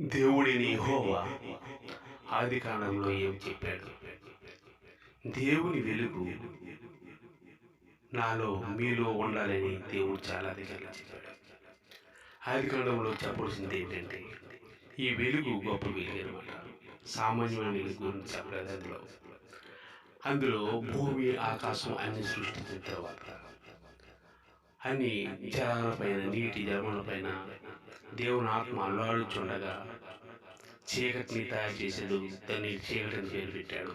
దేవుడిని హోవా ఆది కాలంలో ఏం చెప్పాడు? దేవుని వెలుగు నాలో మీలో ఉండాలని దేవుడు చాలా దగ్గర చెప్పాడు. ఆది కాలంలో చెప్పవలసింది ఏంటంటే ఈ వెలుగు గొప్ప వెలుగు అనమాట సామాన్యమైన వెలుగు గురించి చెప్పలేదు అందులో. అందులో భూమి ఆకాశం అన్ని సృష్టించిన తర్వాత అన్ని జలాల పైన నీటి జలముల పైన దేవుని ఆత్మ అల్లాడుచుండగా చీకటిని తయారు చేసేది దాన్ని చీకటిని పేరు పెట్టాడు.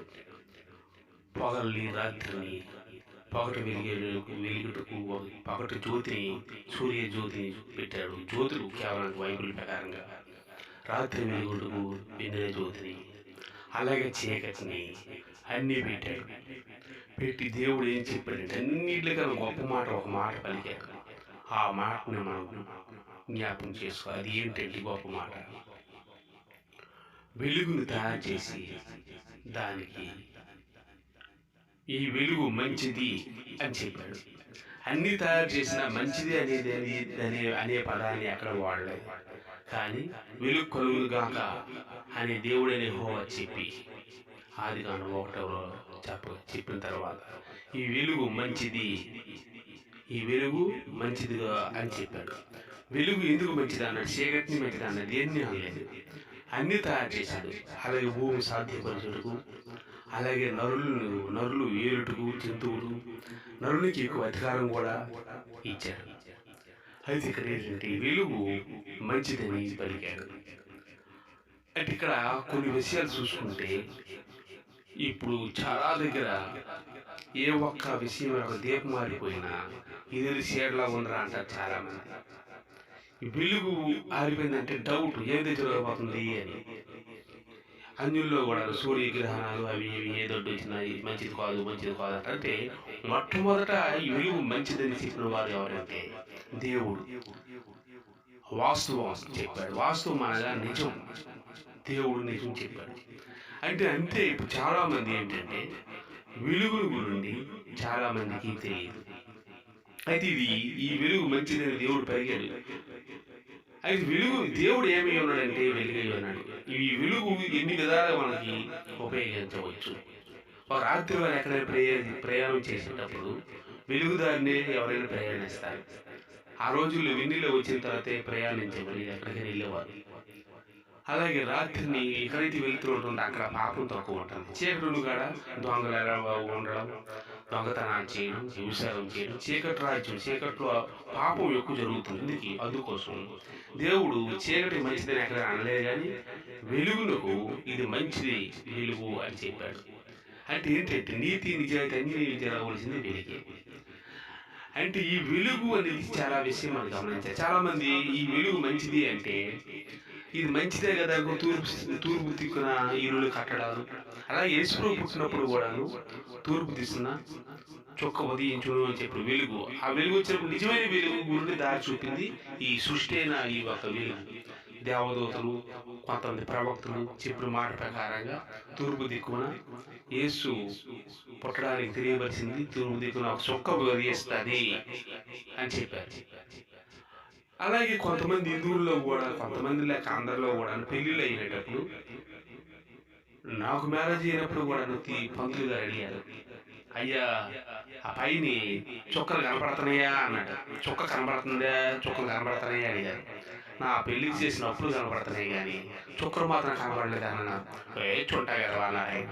పగల్ని రాత్రిని పగటి వెలిగే వెలుగుటకు పగటి జ్యోతిని సూర్య జ్యోతిని పెట్టాడు. జ్యోతులు కేవలం బైబిల్ ప్రకారంగా రాత్రి వెలుగుటకు వెన్నెల జ్యోతిని అలాగే చీకటిని అన్నీ పెట్టాడు. పెట్టి దేవుడు ఏం చెప్పాడంటే అన్నిటికన్నా గొప్ప మాట ఒక మాట పలికాడు. ఆ మాటని మనం జ్ఞాపకం చేసుకో అది ఏంటంటే గొప్ప మాట? వెలుగును తయారు చేసి దానికి ఈ వెలుగు మంచిది అని చెప్పాడు. అన్ని తయారు చేసిన మంచిది అనేది అనే అనే పదాన్ని ఎక్కడ వాడలేదు. కానీ వెలుగు కలుగుగాక అనే దేవుడనే హోవా చెప్పి ఆది కాను ఒకటో చెప్ప చెప్పిన తర్వాత ఈ వెలుగు మంచిది ఈ వెలుగు మంచిదిగా అని చెప్పాడు. వెలుగు ఎందుకు మంచిది అన్నాడు? చీకటిని మంచిది అన్నాడు. దేన్ని అనలేదు అన్ని తయారు చేశాడు. అలాగే భూమి సాధ్యపరచుటకు అలాగే నరులు నరులు ఏలుటకు జంతువులు నరునికి ఎక్కువ అధికారం కూడా ఇచ్చాడు. అయితే ఇక్కడ ఏంటంటే వెలుగు మంచిదని పలికాడు. అంటే ఇక్కడ కొన్ని విషయాలు చూసుకుంటే ఇప్పుడు చాలా దగ్గర ఏ ఒక్క విషయం ఒక దీపం మారిపోయినా ఇది షేడ్లా ఉండరా అంటారు చాలా మంది వెలుగు ఆరిపోయిందంటే డౌట్ ఏది జరగబోతుంది అని. అన్యుల్లో కూడా సూర్యగ్రహణాలు అవి ఇవి ఏదో వచ్చినాయి మంచిది కాదు మంచిది కాదు అంటే మొట్టమొదట ఈ వెలుగు మంచిదని చెప్పిన వారు ఎవరైతే దేవుడు. వాస్తవం చెప్పాడు. వాస్తవం అనగా నిజం. దేవుడు నిజం చెప్పాడు. అంటే అంతే ఇప్పుడు చాలామంది ఏంటంటే వెలుగు గురించి చాలామందికి తెలియదు. అయితే ఇది ఈ వెలుగు మంచిదని దేవుడు పలికాడు. అయితే వెలుగు దేవుడు ఏమై ఉన్నాడంటే వెలుగై ఉన్నాడు ఈ వెలుగు ఎన్ని విధాలుగా మనకి ఉపయోగించవచ్చు. ఒక రాత్రి వారు ఎక్కడైనా ప్రయా ప్రయాణం చేసేటప్పుడు వెలుగుదారిని ఎవరైనా ప్రయాణిస్తారు. ఆ రోజుల్లో వెన్నెల వచ్చిన తర్వాతే ప్రయాణించేవారు ఎక్కడికైనా వెళ్ళేవారు. అలాగే రాత్రిని ఎక్కడైతే వెళ్తూ ఉంటుందో అక్కడ పాపం తక్కువ ఉంటుంది. చీకటి కాడ దొంగలు ఎలా ఉండడం దొంగతనాన్ని చేయడం వ్యవసాయం చేయడం చీకటి రాజ్యం చీకట్లో పాపం ఎక్కువ జరుగుతుంది ఎందుకు అందుకోసం. దేవుడు చీకటి మంచిదని ఎక్కడ అనలేదు కానీ వెలుగునకు ఇది మంచిది వెలుగు అని చెప్పాడు. అంటే ఏంటంటే నీతి నిజాయితీ అన్ని జరగవలసింది వెలుగే. అంటే ఈ వెలుగు అనేది చాలా విషయం మనం గమనించాలి. చాలా మంది ఈ వెలుగు మంచిది అంటే ఇది మంచిదే కదా తూర్పు తూర్పు దిక్కున ఇల్లులు కట్టడాలు. అలా యేసు పుట్టినప్పుడు కూడాను తూర్పు దిశన చొక్క ఉదయించును అని చెప్పి వెలుగు. ఆ వెలుగు వచ్చినప్పుడు నిజమైన వెలుగు గురుని దారి చూపింది ఈ సృష్టి అయిన ఈ ఒక వెలుగు. దేవదూతలు కొంతమంది ప్రవక్తలు చెప్పిన మాట ప్రకారంగా తూర్పు దిక్కున యేసు పుట్టడానికి తెలియవలసింది తూర్పు దిక్కున ఒక చొక్క ఉదయిస్తుంది అని చెప్పారు. అలాగే కొంతమంది హిందువుల్లో కూడా కొంతమంది లేక అందరిలో కూడా పెళ్ళిళ్ళు అయినప్పుడు నాకు మ్యారేజ్ అయినప్పుడు కూడా నొత్తి పంతులు గారు అడిగారు అయ్యా ఆ పైని చుక్కలు కనపడుతున్నాయా అన్నాడు. చుక్క కనపడుతుందా? చుక్కలు కనపడుతున్నాయా అడిగారు నా పెళ్ళికి చేసినప్పుడు కనపడుతున్నాయి కానీ చుక్కలు మాత్రం కనపడలేదు అన్న? ఏ చుంటా కదా అన్నారు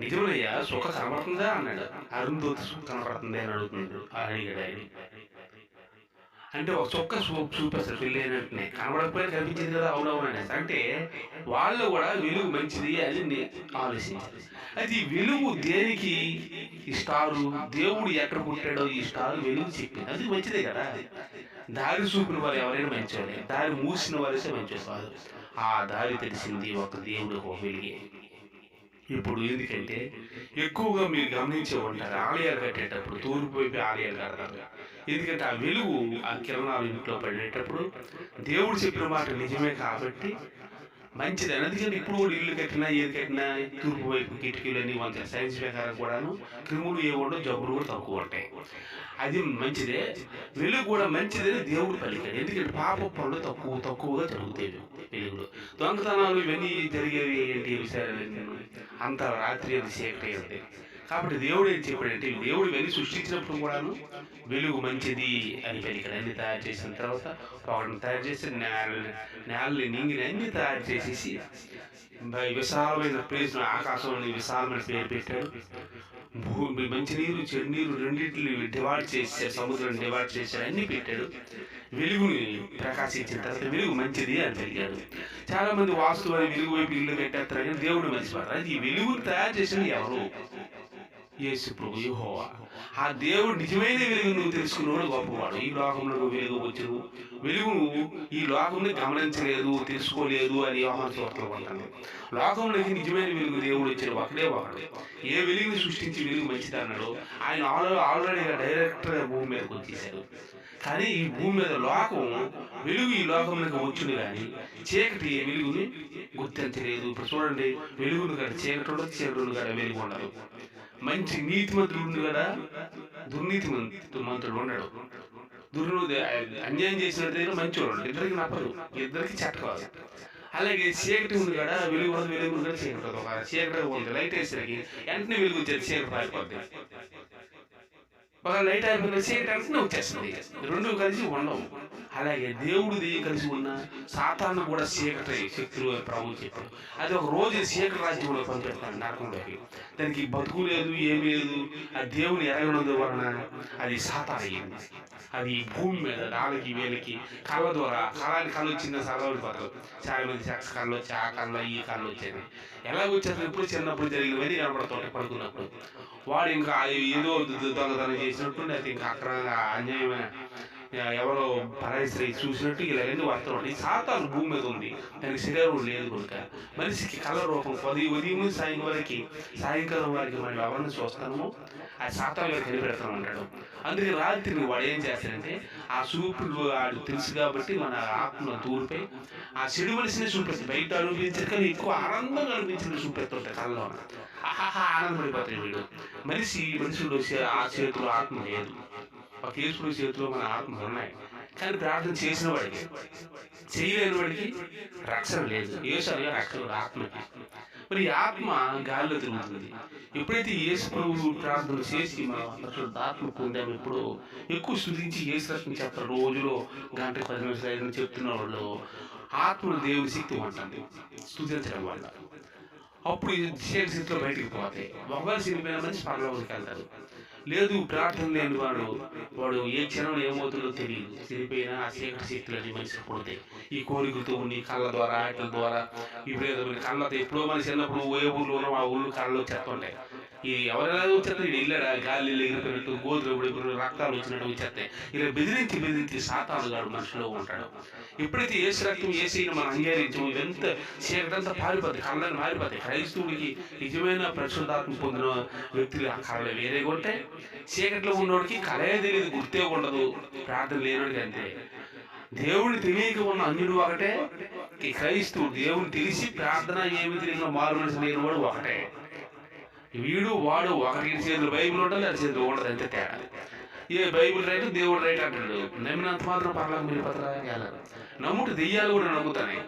నిజమయ్యా చుక్క కనపడుతుందా అన్నాడు. అరుంధోతి చుక్క కనపడుతుంది అని అడుగుతున్నాడు. అడిగాడు ఆయన. అంటే ఒక చొక్క సూప్ చూపిస్తారు పెళ్ళి అయినట్టునే. కనబడకపోయినా కనిపించింది కదా అవునవును అనేసి. అంటే వాళ్ళు కూడా వెలుగు మంచిది అని ఆలోచించారు. అది వెలుగు దేనికి? ఈ స్టారు దేవుడు ఎక్కడ పుట్టాడో ఈ స్టార్ వెలుగు చెప్పింది. అది మంచిదే కదా. దారి చూపిన వారు ఎవరైనా మంచివారే దారి మూసిన వారిసే మంచి కాదు. ఆ దారి తెలిసింది ఒక దేవుడు ఒక వెలుగే ఇప్పుడు ఎందుకంటే ఎక్కువగా మీరు గమనించే ఉంటారు ఆలయాలు కట్టేటప్పుడు తూర్పు ఆలయాలు కడతారు. ఎందుకంటే ఆ వెలుగు ఆ కిరణాలు ఇంట్లో పడేటప్పుడు దేవుడు చెప్పిన మాట నిజమే కాబట్టి మంచిది. అందుకని ఇప్పుడు కూడా ఇల్లు కట్టినా ఏది కట్టినా తూర్పు వైపు కిటికీలు అన్ని వంచ సైన్స్ ప్రకారం కూడాను క్రిములు ఏ జబ్బులు కూడా తక్కువ ఉంటాయి. అది మంచిదే. వెలుగు కూడా మంచిదని దేవుడు పలికాడు. ఎందుకంటే పాప పనులు తక్కువ తక్కువగా జరుగుతాయి. వెలుగుడు దొంగతనాలు ఇవన్నీ జరిగేవి ఏంటి? విషయాలు అంత రాత్రి అది సేకటే ఉంది కాబట్టి దేవుడు ఏం చెప్పాడంటే దేవుడు ఇవన్నీ సృష్టించినప్పుడు కూడాను వెలుగు మంచిది అని పలికాడు. అన్ని తయారు చేసిన తర్వాత ఒకటిని తయారు చేసి నేల నేలని నింగిని అన్ని తయారు చేసేసి విశాలమైన ప్లేస్ ఆకాశంలో విశాలమైన పేరు పెట్టాడు భూమి మంచినీరు చెడునీరు రెండింటిని డివైడ్ చేశాడు సముద్రం డివైడ్ చేశాడు అన్ని పెట్టాడు. వెలుగుని ప్రకాశించిన తర్వాత వెలుగు మంచిది అని తెలియాడు చాలా మంది వాస్తు అని వెలుగు వైపు ఇల్లు కట్టేస్తారు కానీ దేవుడు మర్చిపోతారు అది ఈ వెలుగును తయారు చేసిన ఎవరు? యేసు ప్రభు యహోవా ఆ దేవుడు నిజమైన వెలుగు నువ్వు తెలుసుకున్నవాడు గొప్పవాడు. ఈ లోకంలో నువ్వు వెలుగు వచ్చినవు వెలుగు నువ్వు ఈ లోకంలో గమనించలేదు తెలుసుకోలేదు అని యోహాను చోట్ల అంటాను లోకంలోకి నిజమైన వెలుగు దేవుడు వచ్చిన ఒకడే ఒకడు. ఏ వెలుగుని సృష్టించి వెలుగు మంచిది అన్నాడో ఆయన ఆల్రెడీ ఆల్రెడీ డైరెక్ట్గా భూమి మీదకి వచ్చేసాడు కానీ ఈ భూమి మీద లోకం వెలుగు ఈ లోకంలోకి వచ్చింది కానీ చీకటి వెలుగుని గుర్తించలేదు. ఇప్పుడు చూడండి వెలుగును కాడ చీకటి ఉండదు చీకటి కాడ వెలుగు ఉండదు. మంచి నీతిమంతుడు ఉండు కదా? దుర్నీతి మంతుడు ఉండడు. దుర్ను అన్యాయం చేసినట్టు మంచి వాడు ఇద్దరికి నప్పదు. ఇద్దరికి చెట్టకాదు అలాగే చీకటి ఉంది కదా వెలుగు ఉండదు వెలుగు ఉంది కదా చీకటి ఒక చీకటి ఉంది లైట్ వేసరికి వెంటనే వెలుగు వచ్చేది చీకటి పారిపోద్ది. ఒక లైట్ అయిపోయిన చీకటి వెంటనే వచ్చేస్తుంది. రెండు కలిసి ఉండవు. అలాగే దేవుడిది కలిసి ఉన్న సాతాను కూడా చీకటి శక్తులు అని ప్రభు చెప్పాడు అది ఒక రోజు చీకటి రాజ్యంలో పంపిస్తాడు నరకంలోకి దానికి బతుకు లేదు ఏం లేదు. ఆ దేవుని ఎరగనందు వలన అది సాతాన్ అయ్యింది అది భూమి మీద నాలుగు వేలకి కళ్ళ ద్వారా కళాని కళ్ళు చిన్న సగవడిపోతారు చాలా మంది సెక్స్ కళ్ళు వచ్చి ఆ కళ్ళు ఈ కళ్ళు వచ్చాయి. ఎలా వచ్చేది ఎప్పుడు చిన్నప్పుడు జరిగినవన్నీ కనపడుతుంటాయి పడుకున్నప్పుడు. వాడు ఇంకా ఏదో దొంగతనం చేసినట్టు లేకపోతే ఇంకా అక్రమంగా అన్యాయమైన ఎవరో పరాయిశ్రీ చూసినట్టు ఇలా ఎందుకు వస్తున్నాడు ఈ సాతాను భూమి మీద ఉంది. దానికి శరీరం లేదు కనుక మనిషికి కళ్ళ రూపం పది ఉదయం నుంచి సాయం వరకు సాయంకాలం వరకు మనం ఎవరిని చూస్తాము ఆ సాతాను గారు కనిపెడతాను ఉంటాడు అందుకే రాత్రి వాడు ఏం చేస్తాడంటే ఆ చూపులు వాడు తెలుసు కాబట్టి మన ఆత్మ తూరిపై ఆ చెడు మనిషిని చూపిస్తుంది బయట అనిపించారు కానీ ఎక్కువ ఆనందంగా అనిపించిన చూపెడుతుంటాయి కళ్ళలో. ఆహాహా ఆనందపడిపోతాడు వీడు. మనిషి మనుషులు ఆ చేతులు ఆత్మ లేదు. ఒక చేతిలో మన ఆత్మలు ఉన్నాయి. కానీ ప్రార్థన చేసిన వాడికి చేయలేని వాడికి రక్షణ లేదు. ఏసారిగా రక్షణ ఆత్మకి. మరి ఆత్మ గాలిలో తిరుగుతుంది. ఎప్పుడైతే యేసు ప్రభు ప్రార్థన చేసి మనం ఆత్మ పొందాము ఇప్పుడు ఎక్కువ శుద్ధించి యేసు రక్షణ చెప్తారు రోజులో గంట పది నిమిషాలు ఐదు చెప్తున్న వాళ్ళు ఆత్మ దేవుని శక్తి ఉంటుంది. స్థుతించడం వల్ల. అప్పుడు శరీర స్థితిలో బయటికి పోతాయి ఒకవేళ చనిపోయిన మనిషి పరలోకి వెళ్తారు లేదు ప్రార్థన లేని వాడు. వాడు ఏ క్షణం ఏమవుతుందో తెలియదు. చనిపోయినా ఆ చీకటి శక్తులన్నీ మనిషి పుడతాయి. ఈ కోరికలతో ఉన్ని కళ్ళ ద్వారా ఆటల ద్వారా విపరీతమైన కళ్ళతో ఎప్పుడో మనిషి చిన్నప్పుడు ఏ ఊళ్ళో ఉన్నాం ఆ ఊళ్ళో కళ్ళు వచ్చేస్తుంటాయి ఈ ఎవరైనా వచ్చేస్తే ఇల్లడా గాలి ఎగిరిపోయినట్టు గోతులు పడిపోయినట్టు రక్తాలు వచ్చినట్టు వచ్చేస్తాయి. ఇలా బెదిరించి బెదిరించి సాతాను గాడు మనుషులో ఉంటాడు. ఎప్పుడైతే ఏసు రక్తం ఏసైనా మనం అంగీకరించాము. ఎంత చీకటంతా పారిపోతాయి. కళ్ళని పారిపోతాయి క్రైస్తవుడికి నిజమైన పరిశుద్ధాత్మ పొందిన వ్యక్తులు ఆ కళలు వేరేగా ఉంటాయి చీకట్లో ఉన్నోడికి కళే తెలియదు గుర్తే ఉండదు ప్రార్థన లేనోడికి అంతే. దేవుడిని తెలియక ఉన్న అన్యుడు ఒకటే క్రైస్తవుడు దేవుని తెలిసి ప్రార్థన ఏమి తెలియకుండా మారు మనిషి లేని వాడు ఒకటే. వీడు వాడు ఒకరికి చేతులు బైబిల్ ఉంటుంది అది చేతులు ఉండదు అంతే తేడా ఏ బైబిల్ రైట్ దేవుడు రైట్ అంటాడు నమ్మినంత మాత్రం పర్లాగా మీరు పత్రాలు నమ్ముడు దెయ్యాలు కూడా నమ్ముతాయి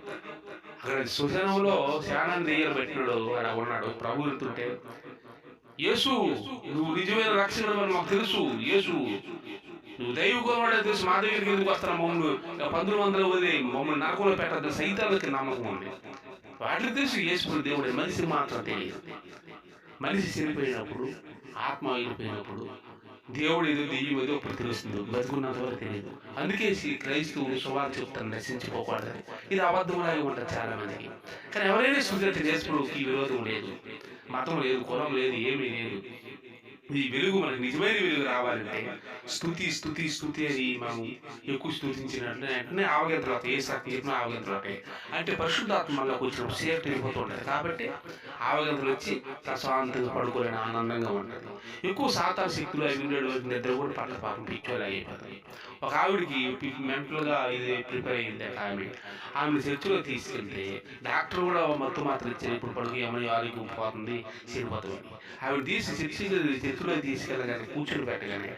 అక్కడ సుజనంలో చాలా దెయ్యాలు పెట్టినాడు అక్కడ ఉన్నాడు. ప్రభు వెళ్తుంటే యేసు నువ్వు నిజమైన రక్షణ అని మాకు తెలుసు. యేసు నువ్వు దైవకోవాడే తెలుసు. మా దగ్గరికి ఎందుకు వస్తాను మమ్మల్ని పంతొమ్మిది వందల వదిలే మమ్మల్ని నరకంలో పెట్టద్దు. సైతాలకి నమ్మకం ఉంది. వాటికి తెలుసు యేసు దేవుడు. మనిషి మాత్రం తెలియదు. మనిషి చనిపోయినప్పుడు ఆత్మ వెళ్ళిపోయినప్పుడు దేవుడు ఏదో దెయ్యం ఏదో అప్పుడు తెలుస్తుంది బతుకున్నంత వరకు తెలియదు. అందుకే శ్రీ క్రైస్తవులు సువార్త చెప్తాను నశించిపోకూడదని. ఇది అబద్ధంలాగా ఉంటుంది చాలా మందికి. కానీ ఎవరైనా సుదృఢ చేసుకుని విరోధం లేదు. మతం లేదు కులం లేదు ఏమీ లేదు. ఈ వెలుగు మనకి నిజమైన వెలుగు రావాలంటే స్థుతి స్థుతి స్థుతి అని మనం ఎక్కువ స్థుతించినట్లే వెంటనే ఆవగింతలు అవుతాయి ఏ శక్తి చెప్పినా ఆవగింతలు అవుతాయి అంటే పరిశుద్ధాత్మ మనలోకి వచ్చినప్పుడు సేఫ్టీ వెళ్ళిపోతూ ఉంటుంది. కాబట్టి ఆవగింతలు వచ్చి ప్రశాంతంగా పడుకోలేని ఆనందంగా ఉంటుంది. ఎక్కువ సాతాన శక్తులు అవి నిద్ర కూడా పట్ల పాపం పిచ్చోలు అయిపోతాయి ఒక ఆవిడకి మెంటల్గా ఇది ప్రిపేర్ అయ్యింది ఆమె ఆమె చర్చిలో తీసుకెళ్తే డాక్టర్ కూడా మత్తు మాత్రం ఇచ్చారు. ఇప్పుడు పడుకు ఏమైనా ఆరోగ్యం పోతుంది చనిపోతుంది ఆవిడ తీసి చర్చి చేతిలో తీసుకెళ్ళగానే కూర్చుని పెట్టగానే